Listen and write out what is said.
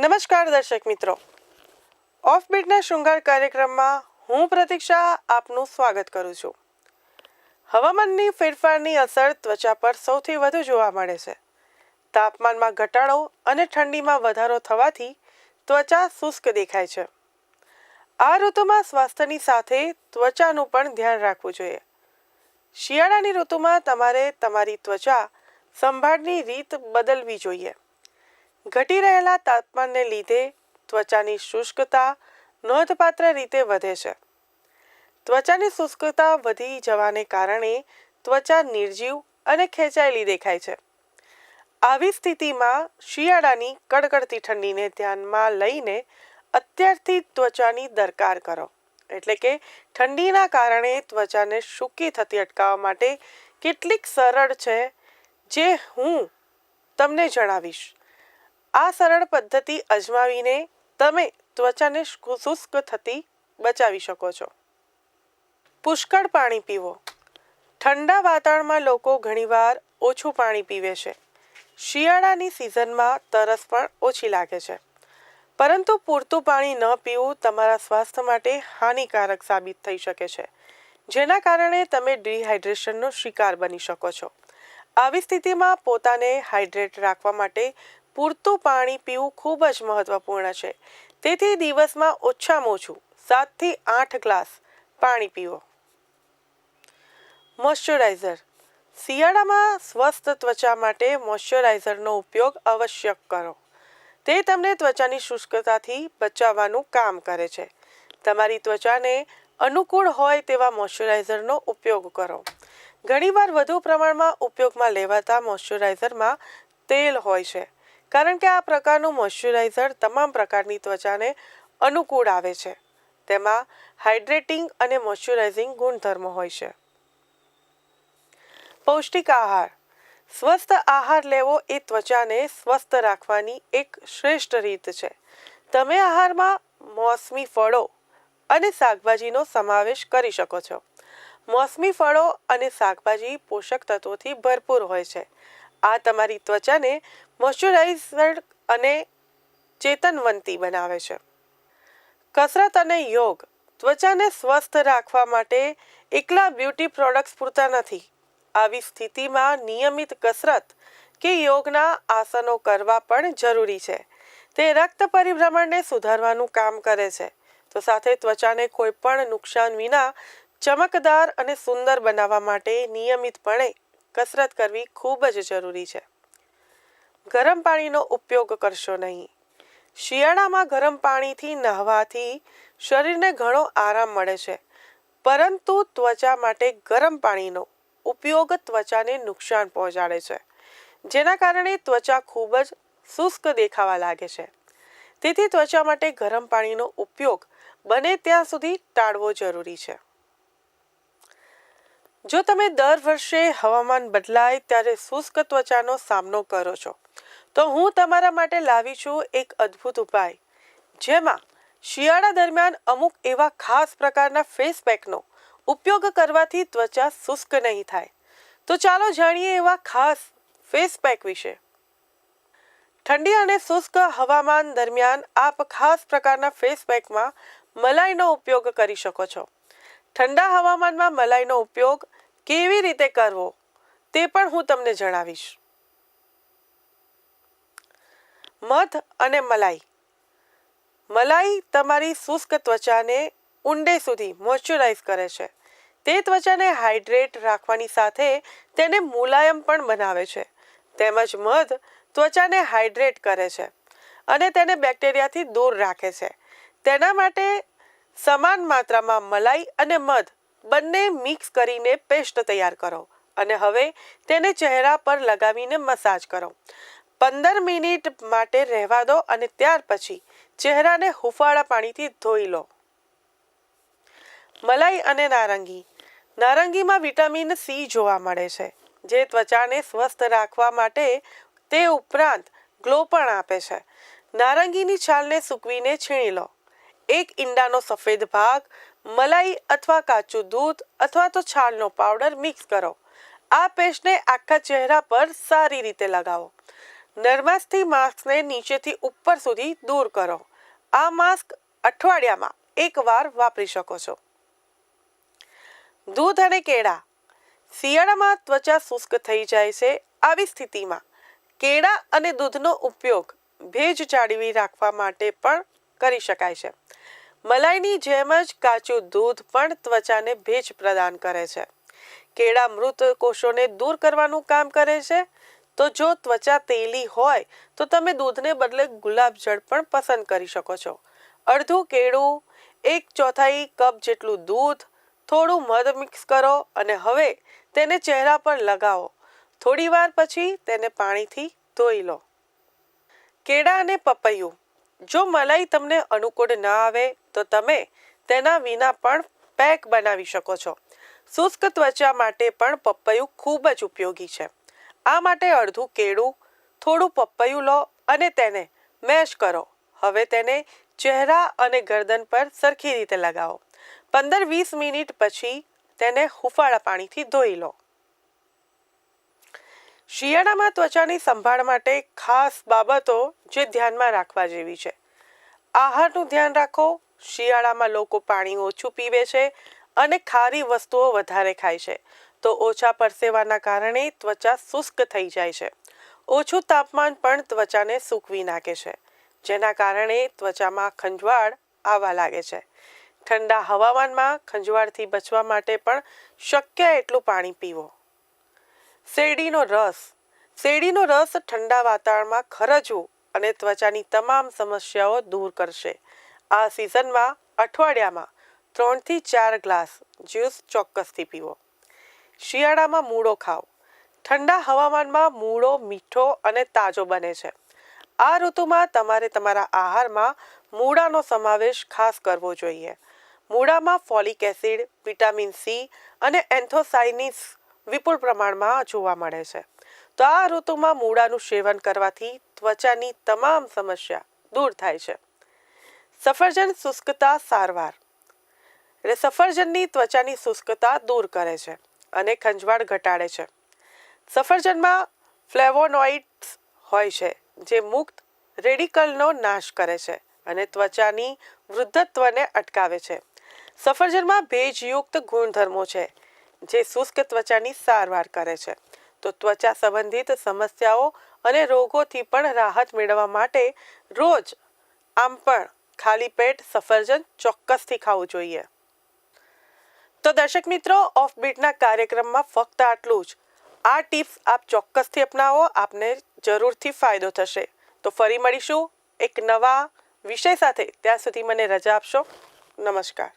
નમસ્કાર દર્શક મિત્રો. ઓફબીટના શૃંગાર કાર્યક્રમમાં હું પ્રતીક્ષા આપનું સ્વાગત કરું છું. હવામાનની ફેરફારની અસર ત્વચા પર સૌથી વધુ જોવા મળે છે. તાપમાનમાં ઘટાડો અને ઠંડીમાં વધારો થવાથી ત્વચા શુષ્ક દેખાય છે. આ ઋતુમાં સ્વાસ્થ્યની સાથે ત્વચાનું પણ ધ્યાન રાખવું જોઈએ. શિયાળાની ઋતુમાં તમારે તમારી ત્વચા સંભાળની રીત બદલવી જોઈએ. ઘટી રહેલા તાપમાનને લીધે ત્વચાની શુષ્કતા નોંધપાત્ર રીતે વધે છે. ત્વચાની શુષ્કતા વધી જવાને કારણે ત્વચા નિર્જીવ અને ખેંચાયેલી દેખાય છે. આવી સ્થિતિમાં શિયાળાની કડકડતી ઠંડીને ધ્યાનમાં લઈને અત્યારથી ત્વચાની દરકાર કરો. એટલે કે ઠંડીના કારણે ત્વચાને સૂકી થતી અટકાવવા માટે કેટલીક સરળ છે જે હું તમને જણાવીશ. આ સરળ પદ્ધતિ અજમાવીને તમે ત્વચાને શુષ્ક થતી બચાવી શકો છો. પુષ્કળ પાણી પીવો. ઠંડા વાતાવરણમાં લોકો ઘણીવાર ઓછું પાણી પીવે છે. શિયાળાની સિઝનમાં તરસ પણ ઓછી લાગે છે. પરંતુ પૂરતું પાણી ન પીવું તમારા સ્વાસ્થ્ય માટે હાનિકારક સાબિત થઈ શકે છે. જેના કારણે તમે ડિહાઇડ્રેશનનો શિકાર બની શકો છો. આવી સ્થિતિમાં પોતાને હાઇડ્રેટ રાખવા માટે પૂરતું પાણી પીવું ખૂબ જ મહત્વપૂર્ણ છે. તેથી દિવસમાં ઓછામાં ઓછું સાતથી આઠ ગ્લાસ પાણી પીવો. મોઇશ્ચરાઇઝર. શિયાળામાં સ્વસ્થ ત્વચા માટે મોઇશ્ચરાઇઝરનો ઉપયોગ અવશ્ય કરો. તે તમને ત્વચાની શુષ્કતાથી બચાવવાનું કામ કરે છે. તમારી ત્વચાને અનુકૂળ હોય તેવા મોઇશ્ચરાઇઝરનો ઉપયોગ કરો. ઘણીવાર વધુ પ્રમાણમાં ઉપયોગમાં લેવાતા મોઇશ્ચરાઇઝરમાં તેલ હોય છે. કારણ કે આ પ્રકારનું મોઇશ્ચરાઇઝર તમામ પ્રકારની ત્વચાને અનુકૂળ આવે છે. તેમાં હાઇડ્રેટિંગ અને મોઇશ્ચરાઇઝિંગ ગુણધર્મો હોય છે. પૌષ્ટિક આહાર. સ્વસ્થ આહાર લેવો એ ત્વચાને સ્વસ્થ રાખવાની એક શ્રેષ્ઠ રીત છે. તમે આહારમાં મોસમી ફળો અને શાકભાજીનો સમાવેશ કરી શકો છો. મોસમી ફળો અને શાકભાજી પોષક તત્વોથી ભરપૂર હોય છે. આ તમારી ત્વચાને મોઇશ્ચરાઇઝર અને ચેતનવંતી બનાવે છે. કસરત અને યોગ ત્વચાને સ્વસ્થ રાખવા માટે એકલા બ્યુટી પ્રોડક્ટ્સ પૂરતા નથી. આવી સ્થિતિમાં નિયમિત કસરત કે યોગના આસનો કરવા પણ જરૂરી છે. તે રક્ત પરિભ્રમણને સુધારવાનું કામ કરે છે. તો સાથે ત્વચાને કોઈ પણ નુકસાન વિના ચમકદાર અને સુંદર બનાવવા માટે નિયમિતપણે કસરત કરવી ખૂબ જ જરૂરી છે. ગરમ પાણીનો ઉપયોગ કરશો નહીં. શિયાળામાં ગરમ પાણીથી નહાવાથી શરીરને ઘણો આરામ મળે છે, પરંતુ ત્વચા માટે ગરમ પાણીનો ઉપયોગ ત્વચાને નુકસાન પહોંચાડે છે, જેના કારણે ત્વચા ખૂબ જ શુષ્ક દેખાવા લાગે છે. તેથી ત્વચા માટે ગરમ પાણીનો ઉપયોગ બને ત્યાં સુધી ટાળવો જરૂરી છે. જો તમે દર વર્ષે હવામાન બદલાય ત્યારે શુષ્ક ત્વચાનો સામનો કરો છો, તો હું તમારા માટે લાવી છું એક અદ્ભુત ઉપાય. જેમાં શિયાળા દરમિયાન અમુક એવા ખાસ પ્રકારના ફેસ પેકનો ઉપયોગ કરવાથી ત્વચા શુષ્ક નહીં થાય. તો ચાલો જાણીએ એવા ખાસ ફેસ પેક વિશે. ઠંડી અને શુષ્ક હવામાન દરમિયાન આપ ખાસ પ્રકારના ફેસ પેકમાં મલાઈનો ઉપયોગ કરી શકો છો. ઠંડા હવામાનમાં મલાઈનો ઉપયોગ કેવી રીતે કરવો તે પણ હું તમને જણાવીશ. મધ અને મલાઈ. મલાઈ તમારી શુષ્ક ત્વચાને ઊંડે સુધી મોઇશ્ચરાઇઝ કરે છે. તે ત્વચાને હાઇડ્રેટ રાખવાની સાથે તેને મુલાયમ પણ બનાવે છે. તેમજ મધ ત્વચાને હાઇડ્રેટ કરે છે અને તેને બેક્ટેરિયાથી દૂર રાખે છે. તેના માટે સમાન માત્રામાં મલાઈ અને મધ બંને મિક્સ કરીને પેસ્ટ તૈયાર કરો અને હવે તેને ચહેરા પર લગાવીને મસાજ કરો. પંદર મિનિટ માટે રહેવા દો અને ત્યાર પછી ચહેરાને હુફાળા પાણીથી ધોઈ લો. મલાઈ અને નારંગી. નારંગીમાં વિટામિન સી જોવા મળે છે, જે ત્વચાને સ્વસ્થ રાખવા માટે તે ઉપરાંત ગ્લો પણ આપે છે. નારંગીની છાલને સૂકવીને છીણી લો. એક ઈંડાનો સફેદ ભાગ, મલાઈ અથવા કાચું દૂધ અથવા તો છાલનો પાવડર મિક્સ કરો. આ પેસ્ટને આખા ચહેરા પર સારી રીતે લગાવો. નર્માસથી માસ્કને નીચેથી ઉપર સુધી દૂર કરો. આ માસ્ક અઠવાડિયામાં એકવાર વાપરી શકો છો. દૂધ અને કેળા. શિયાળામાં ત્વચા શુષ્ક થઈ જાય છે આવી સ્થિતિમાં. કેળા અને દૂધનો ઉપયોગ ભેજ જાળવી રાખવા માટે પણ કરી શકાય છે. મલાઈની જેમ જ કાચું દૂધ પણ ત્વચાને ભેજ પ્રદાન કરે છે. કેળા મૃત કોષોને દૂર કરવાનું કામ કરે છે. તો જો ત્વચા તેલી હોય, તો તમે દૂધને બદલે ગુલાબજળ પણ પસંદ કરી શકો છો. અડધું કેળું, એક ચોથાઈ કપ જેટલું દૂધ, થોડું મધ મિક્સ કરો અને હવે તેને ચહેરા પર લગાવો. થોડીવાર પછી તેને પાણીથી ધોઈ લો. કેળા અને પપૈયું. જો મલાઈ તમને અનુકૂળ ના આવે તો તમે તેના વિના પણ પેક બનાવી શકો છો. શુષ્ક ત્વચા માટે પણ પપૈયું ખૂબ જ ઉપયોગી છે. આ માટે અડધું કેળું, થોડું પપૈયું લો અને તેને મેશ કરો. હવે તેને ચહેરા અને ગરદન પર સરખી રીતે લગાવો. પંદર વીસ મિનિટ પછી તેને હુફાળા પાણીથી ધોઈ લો. શિયાળામાં ત્વચાની સંભાળ માટે ખાસ બાબતો જે ધ્યાનમાં રાખવા જેવી છે. આહારનું ધ્યાન રાખો શિયાળામાં લોકો પાણી ઓછું પીવે છે અને ખારી વસ્તુઓ વધારે ખાય છે. તો ઓછા પરસેવાના કારણે ત્વચા શુષ્ક થઈ જાય છે. ઓછું તાપમાન પણ ત્વચાને સૂકવી નાખે છે, જેના કારણે ત્વચામાં ખંજવાળ આવવા લાગે છે. ઠંડા હવામાનમાં ખંજવાળથી બચવા માટે પણ શક્ય એટલું પાણી પીવો. શેરડીનો રસ. શેરડીનો રસ ઠંડા વાતાવરણમાં ખરજવું અને ત્વચાની તમામ સમસ્યાઓ દૂર કરશે. આ સિઝનમાં અઠવાડિયામાં ત્રણથી ચાર ગ્લાસ જ્યુસ ચોક્કસથી પીવો. શિયાળામાં મૂળો ખાઓ. ઠંડા હવામાનમાં મૂળો, મીઠો અને તાજો બને છે. આ ઋતુમાં તમારે તમારા આહારમાં મૂળાનો સમાવેશ ખાસ કરવો જોઈએ. મૂળામાં ફોલિક એસિડ, વિટામિન સી અને એન્થોસાઇનિસ વિપુલ પ્રમાણમાં જોવા મળે છે. તો આ ઋતુમાં મૂળાનું સેવન કરવાથી ત્વચાની તમામ સમસ્યા દૂર થાય છે. સફરજન શુષ્કતા સારવાર. એટલે સફરજનની ત્વચાની શુષ્કતા દૂર કરે છે અને ખંજવાળ ઘટાડે છે. સફરજનમાં ફ્લેવોનોઇડ્સ હોય છે જે મુક્ત રેડિકલનો નાશ કરે છે અને ત્વચાની વૃદ્ધત્વને અટકાવે છે. સફરજનમાં ભેજયુક્ત ગુણધર્મો છે જે શુષ્ક ત્વચાની સારવાર કરે છે. તો ત્વચા સંબંધિત સમસ્યાઓ અને રોગોથી પણ રાહત મેળવવા માટે રોજ આમ પણ ખાલી પેટ સફરજન ચોક્કસથી ખાવું જોઈએ. તો દર્શક મિત્રો ઓફ બીટના કાર્યક્રમમાં ફક્ત આટલું જ. આ ટિપ્સ આપ ચોક્કસથી અપનાવો, આપને જરૂરથી ફાયદો થશે. તો ફરી મળીશું એક નવા વિષય સાથે. ત્યાં સુધી મને રજા આપશો. નમસ્કાર.